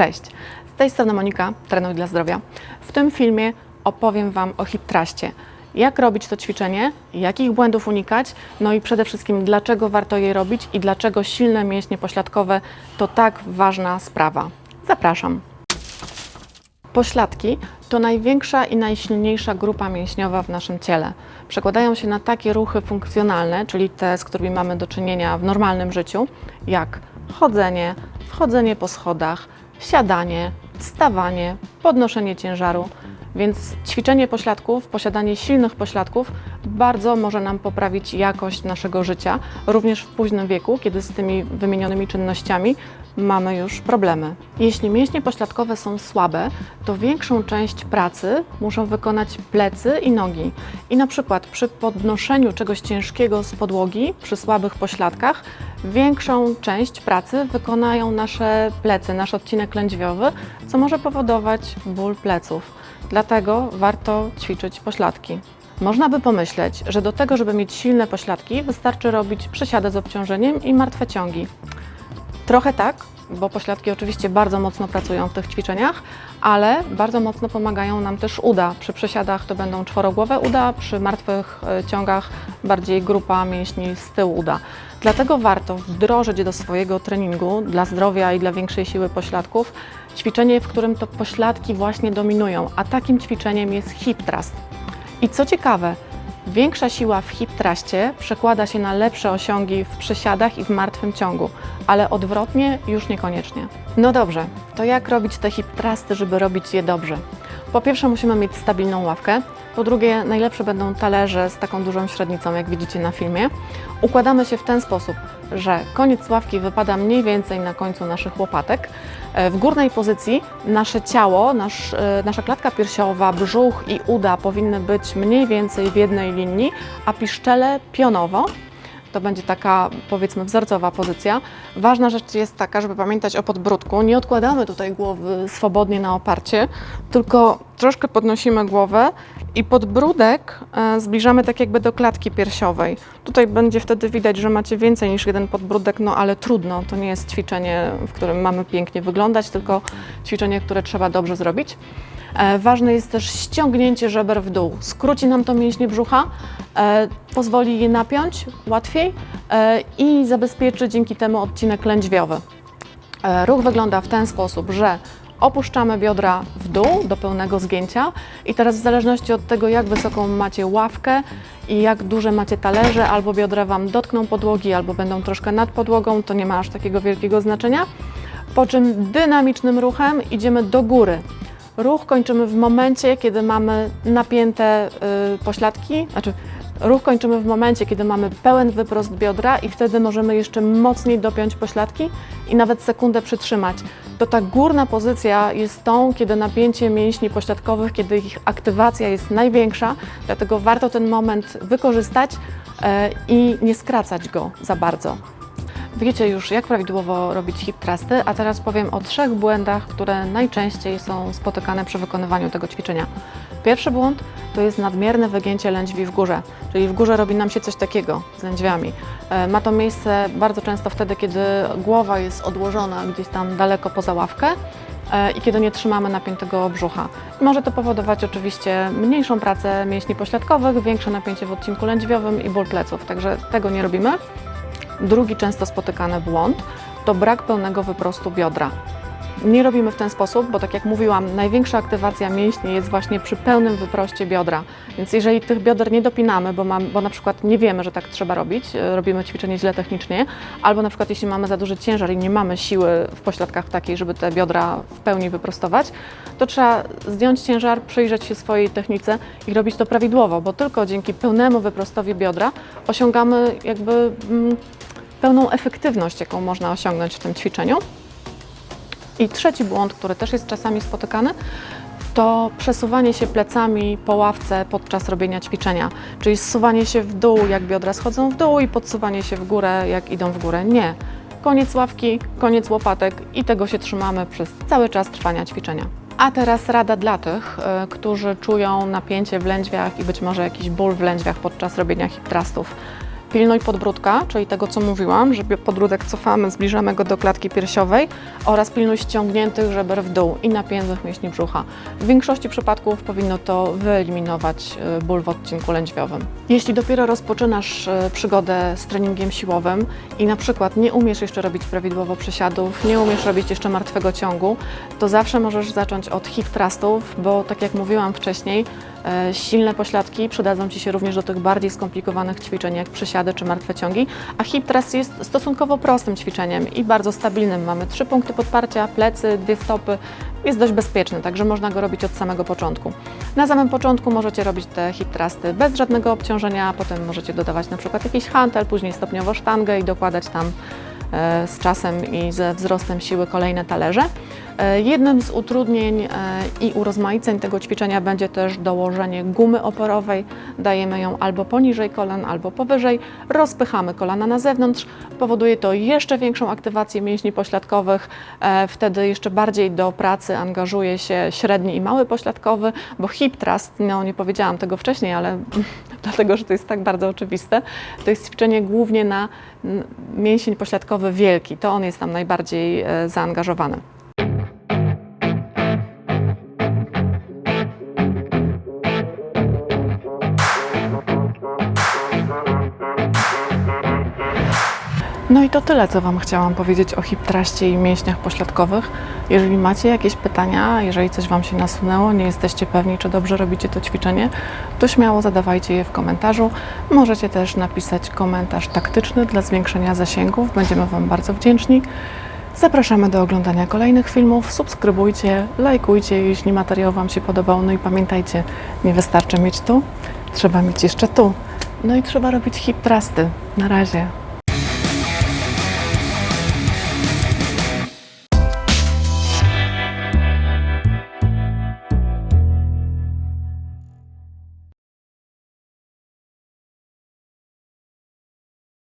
Cześć, z tej strony Monika, Trenuj dla Zdrowia. W tym filmie opowiem Wam o hip thruście. Jak robić to ćwiczenie, jakich błędów unikać, no i przede wszystkim dlaczego warto je robić i dlaczego silne mięśnie pośladkowe to tak ważna sprawa. Zapraszam. Pośladki to największa i najsilniejsza grupa mięśniowa w naszym ciele. Przekładają się na takie ruchy funkcjonalne, czyli te, z którymi mamy do czynienia w normalnym życiu, jak chodzenie, wchodzenie po schodach, siadanie, wstawanie, podnoszenie ciężaru. Więc ćwiczenie pośladków, posiadanie silnych pośladków bardzo może nam poprawić jakość naszego życia, również w późnym wieku, kiedy z tymi wymienionymi czynnościami mamy już problemy. Jeśli mięśnie pośladkowe są słabe, to większą część pracy muszą wykonać plecy i nogi. I na przykład przy podnoszeniu czegoś ciężkiego z podłogi, przy słabych pośladkach, większą część pracy wykonają nasze plecy, nasz odcinek lędźwiowy, co może powodować ból pleców. Dlatego warto ćwiczyć pośladki. Można by pomyśleć, że do tego, żeby mieć silne pośladki, wystarczy robić przysiady z obciążeniem i martwe ciągi. Trochę tak, bo pośladki oczywiście bardzo mocno pracują w tych ćwiczeniach, ale bardzo mocno pomagają nam też uda. Przy przesiadach to będą czworogłowe uda, przy martwych e, ciągach bardziej grupa mięśni z tyłu uda. Dlatego warto wdrożyć do swojego treningu dla zdrowia i dla większej siły pośladków ćwiczenie, w którym to pośladki właśnie dominują, a takim ćwiczeniem jest hip thrust. I co ciekawe, Większa siła w hip thruście przekłada się na lepsze osiągi w przysiadach i w martwym ciągu, ale odwrotnie już niekoniecznie. No dobrze, to jak robić te hip thrusty, żeby robić je dobrze? Po pierwsze musimy mieć stabilną ławkę, po drugie najlepsze będą talerze z taką dużą średnicą, jak widzicie na filmie. Układamy się w ten sposób, że koniec ławki wypada mniej więcej na końcu naszych łopatek. E, W górnej pozycji nasze ciało, nasz, e, nasza klatka piersiowa, brzuch i uda powinny być mniej więcej w jednej linii, a piszczele pionowo. To będzie taka, powiedzmy, wzorcowa pozycja. Ważna rzecz jest taka, żeby pamiętać o podbródku. Nie odkładamy tutaj głowy swobodnie na oparcie, tylko troszkę podnosimy głowę i podbródek e, zbliżamy tak jakby do klatki piersiowej. Tutaj będzie wtedy widać, że macie więcej niż jeden podbródek, no ale trudno. To nie jest ćwiczenie, w którym mamy pięknie wyglądać, tylko ćwiczenie, które trzeba dobrze zrobić. E, Ważne jest też ściągnięcie żeber w dół. Skróci nam to mięśnie brzucha, e, pozwoli je napiąć łatwiej e, i zabezpieczy dzięki temu odcinek lędźwiowy. Ruch wygląda w ten sposób, że opuszczamy biodra w dół do pełnego zgięcia i teraz w zależności od tego, jak wysoką macie ławkę i jak duże macie talerze, albo biodra Wam dotkną podłogi, albo będą troszkę nad podłogą, to nie ma aż takiego wielkiego znaczenia. Po czym dynamicznym ruchem idziemy do góry. Ruch kończymy w momencie, kiedy mamy napięte y, pośladki, znaczy ruch kończymy w momencie, kiedy mamy pełen wyprost biodra i wtedy możemy jeszcze mocniej dopiąć pośladki i nawet sekundę przytrzymać. To ta górna pozycja jest tą, kiedy napięcie mięśni pośladkowych, kiedy ich aktywacja jest największa, dlatego warto ten moment wykorzystać e, i nie skracać go za bardzo. Wiecie już, jak prawidłowo robić hip thrusty, a teraz powiem o trzech błędach, które najczęściej są spotykane przy wykonywaniu tego ćwiczenia. Pierwszy błąd to jest nadmierne wygięcie lędźwi w górze, czyli w górze robi nam się coś takiego z lędźwiami. E, Ma to miejsce bardzo często wtedy, kiedy głowa jest odłożona gdzieś tam daleko poza ławkę e, i kiedy nie trzymamy napiętego brzucha. Może to powodować oczywiście mniejszą pracę mięśni pośladkowych, większe napięcie w odcinku lędźwiowym i ból pleców, także tego nie robimy. Drugi często spotykany błąd to brak pełnego wyprostu biodra. Nie robimy w ten sposób, bo tak jak mówiłam, największa aktywacja mięśni jest właśnie przy pełnym wyproście biodra. Więc jeżeli tych bioder nie dopinamy, bo, mam, bo na przykład nie wiemy, że tak trzeba robić, e, robimy ćwiczenie źle technicznie, albo na przykład jeśli mamy za duży ciężar i nie mamy siły w pośladkach takiej, żeby te biodra w pełni wyprostować, to trzeba zdjąć ciężar, przyjrzeć się swojej technice i robić to prawidłowo, bo tylko dzięki pełnemu wyprostowi biodra osiągamy jakby mm, pełną efektywność, jaką można osiągnąć w tym ćwiczeniu. I trzeci błąd, który też jest czasami spotykany, to przesuwanie się plecami po ławce podczas robienia ćwiczenia, czyli zsuwanie się w dół, jak biodra schodzą w dół i podsuwanie się w górę, jak idą w górę. Nie. Koniec ławki, koniec łopatek i tego się trzymamy przez cały czas trwania ćwiczenia. A teraz rada dla tych, y, którzy czują napięcie w lędźwiach i być może jakiś ból w lędźwiach podczas robienia hip thrustów. Pilnuj podbródka, czyli tego, co mówiłam, że podbródek cofamy, zbliżamy go do klatki piersiowej oraz pilnuj ściągniętych żeber w dół i napiętych mięśni brzucha. W większości przypadków powinno to wyeliminować y, ból w odcinku lędźwiowym. Jeśli dopiero rozpoczynasz y, przygodę z treningiem siłowym i na przykład nie umiesz jeszcze robić prawidłowo przysiadów, nie umiesz robić jeszcze martwego ciągu, to zawsze możesz zacząć od hip thrustów, bo tak jak mówiłam wcześniej, e, silne pośladki przydadzą Ci się również do tych bardziej skomplikowanych ćwiczeń, jak przysiady czy martwe ciągi, a hip thrust jest stosunkowo prostym ćwiczeniem i bardzo stabilnym. Mamy trzy punkty podparcia, plecy, dwie stopy, jest dość bezpieczny, także można go robić od samego początku. Na samym początku możecie robić te hip thrusty bez żadnego obciążenia, potem możecie dodawać na przykład jakiś hantel, później stopniowo sztangę i dokładać tam e, z czasem i ze wzrostem siły kolejne talerze. E, Jednym z utrudnień e, i urozmaiceń tego ćwiczenia będzie też dołożenie gumy oporowej. Dajemy ją albo poniżej kolan, albo powyżej. Rozpychamy kolana na zewnątrz. Powoduje to jeszcze większą aktywację mięśni pośladkowych. E, Wtedy jeszcze bardziej do pracy angażuje się średni i mały pośladkowy, bo hip thrust, no nie powiedziałam tego wcześniej, ale dlatego, że to jest tak bardzo oczywiste, to jest ćwiczenie głównie na mięsień pośladkowy wielki. To on jest tam najbardziej zaangażowany. To tyle, co Wam chciałam powiedzieć o hip i mięśniach pośladkowych. Jeżeli macie jakieś pytania, jeżeli coś Wam się nasunęło, nie jesteście pewni, czy dobrze robicie to ćwiczenie, to śmiało zadawajcie je w komentarzu. Możecie też napisać komentarz taktyczny dla zwiększenia zasięgów. Będziemy Wam bardzo wdzięczni. Zapraszamy do oglądania kolejnych filmów. Subskrybujcie, lajkujcie, jeśli materiał Wam się podobał. No i pamiętajcie, nie wystarczy mieć tu, trzeba mieć jeszcze tu. No i trzeba robić hip thrusty. Na razie.